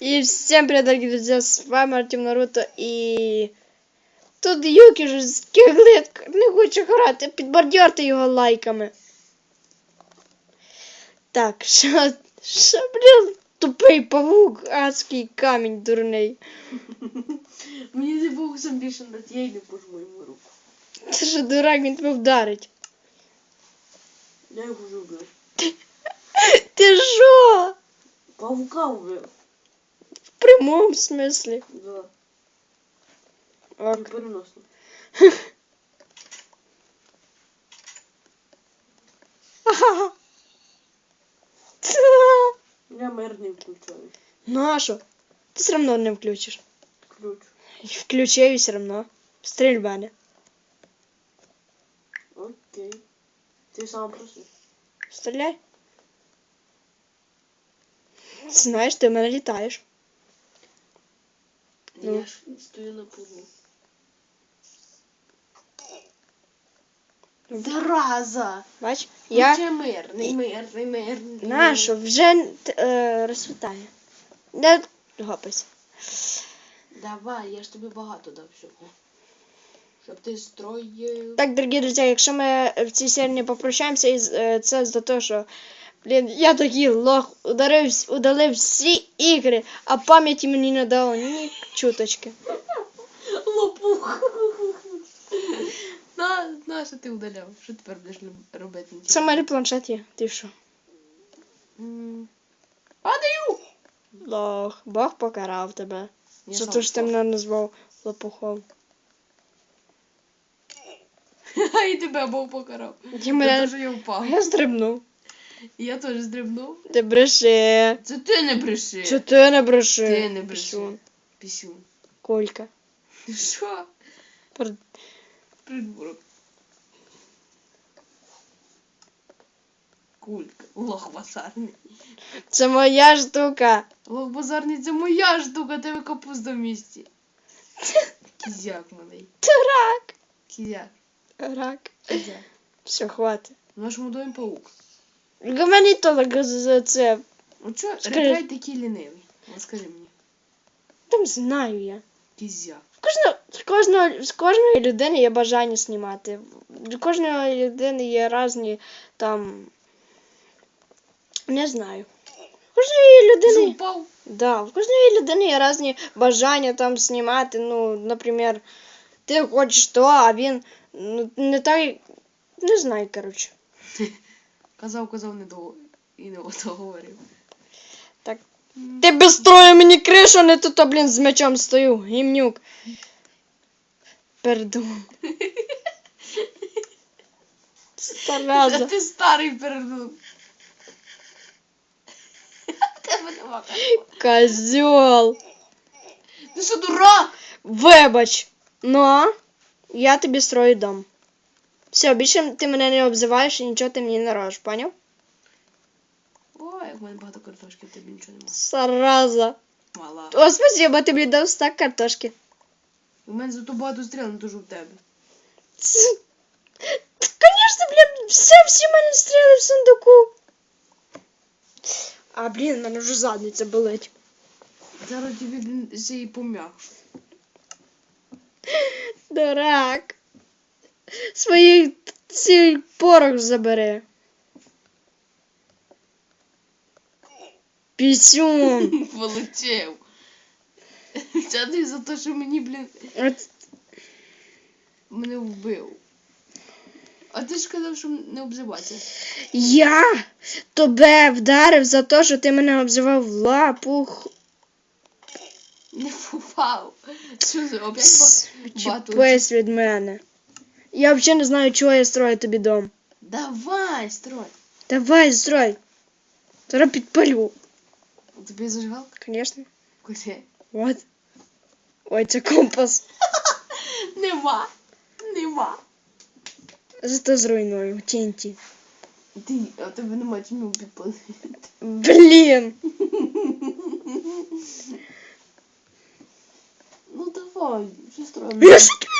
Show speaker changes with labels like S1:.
S1: И всем привет, дорогие друзья, с вами Артем Наруто и... Тут Юкі вже скиглит, не хоче грати, підбадьорте його лайками. Так, що, що, блін, тупий павук, адський камінь дурний.
S2: Мені не був сам більше на я й не пожму йому руку.
S1: Це ж дурак, він тебе вдарить.
S2: Я його вже вбив.
S1: Ти що?
S2: Павука вбив.
S1: В прямому смислі.
S2: Да.
S1: Ок.
S2: Не переносно.
S1: Ха-ха.
S2: Я мир не включаю.
S1: Нащо? Ти все одно не включиш.
S2: Ключ.
S1: Включаю все одно. Стрільба не.
S2: Окей. Ти сам проси.
S1: Стріляй. Знаєш, ти в мене літаєш. Ну.
S2: Я ж стою на полу. Зараза!
S1: Бач? Я.
S2: Я... мирний, мирний, мирний.
S1: Нащо? Вже е, розсвітає. Не гопайся.
S2: Давай, я ж тобі багато дав всього. Щоб ти строїв.
S1: Так, дорогі друзі, якщо ми в цій серії попрощаємося, е, це за те, що. Блін, я такий лох, ударив, удалив всі ігри, а пам'яті мені не дало ні чуточки.
S2: Лопух. На, на, що ти удаляв? Що тепер будеш люб- робити?
S1: Це в мене планшет є. Ти що?
S2: М. Падаю!
S1: Лох, Бог покарав тебе.
S2: Я
S1: За
S2: сам
S1: те, що ти
S2: впав.
S1: мене назвав лопухом.
S2: А і тебе Бог покарав. Я
S1: мене...
S2: теж я впав.
S1: Я стрибнув.
S2: Я теж стрибнув.
S1: Ти бреши.
S2: Це ти не бреши.
S1: Чи ти не бреши?
S2: Ти не бреши.
S1: Пісюн.
S2: Пісюн.
S1: Колька.
S2: Що? Придурок. Кулька. Лох базарний.
S1: Це моя штука.
S2: Лох базарний це моя штука, тебе капуста в місті. Кізяк малий.
S1: Рак.
S2: Кізяк.
S1: Рак.
S2: Кізяк.
S1: Все, хватить.
S2: В нашому домі паук.
S1: Так за це.
S2: Ну чо,
S1: Скажи.
S2: репрай такий лінивий. От скажи мені.
S1: Там знаю я.
S2: Кізяк.
S1: Кожного, з, кожного, з кожної людини є бажання знімати. У кожної людини є різні там. Не знаю. У кожної людини.
S2: впав?
S1: Да, у кожної людини є різні бажання там знімати. Ну, наприклад, ти хочеш то, а він ну, не так. Не знаю, коротше.
S2: Казав, казав, не до... І не договорив.
S1: Так. Ти без строю мені кришу, не тут, а, блін, з мечом стою, гімнюк. Пердун.
S2: Та
S1: Стараза.
S2: ти старий передун. Тебе нема.
S1: Козьол.
S2: Ти що, дурак?
S1: Вибач. Ну, а? я тобі строю дом. Все, більше ти мене не обзиваєш і нічого ти мені не робиш, поняв?
S2: Ой, як в мене багато картошки, в тебе нічого нема.
S1: Зараза.
S2: Мала.
S1: О, спасибо, ти мені дав стак картошки.
S2: У мене зато багато стріл, не дуже в тебе.
S1: Ц- Конечно, блін, все, всі в мене стріли в сундуку. А, блін, в мене вже задниця болить.
S2: Зараз тобі блін, ще й.
S1: Дурак. Свої цей порох забери. Пісюн.
S2: Полетів. Це за те, що мені, блін,
S1: От
S2: мене вбив. А ти ж казав, що не обзиватися.
S1: Я тебе вдарив за те, що ти мене обзивав в лапу.
S2: Не попав. Що за опять ба- батл?
S1: Чіпись від мене. Я взагалі не знаю, чого я строю тобі дом.
S2: Давай, строй.
S1: Давай, строй. Зараз підпалю.
S2: У тебе зажигалка?
S1: Звісно.
S2: Куди?
S1: От. Ой, це компас.
S2: Нема. Нема.
S1: Зато зруйную. Тінті.
S2: Ти, а в тебе нема чому підпалити.
S1: Блін.
S2: Ну давай, що строїмо?
S1: Я що тобі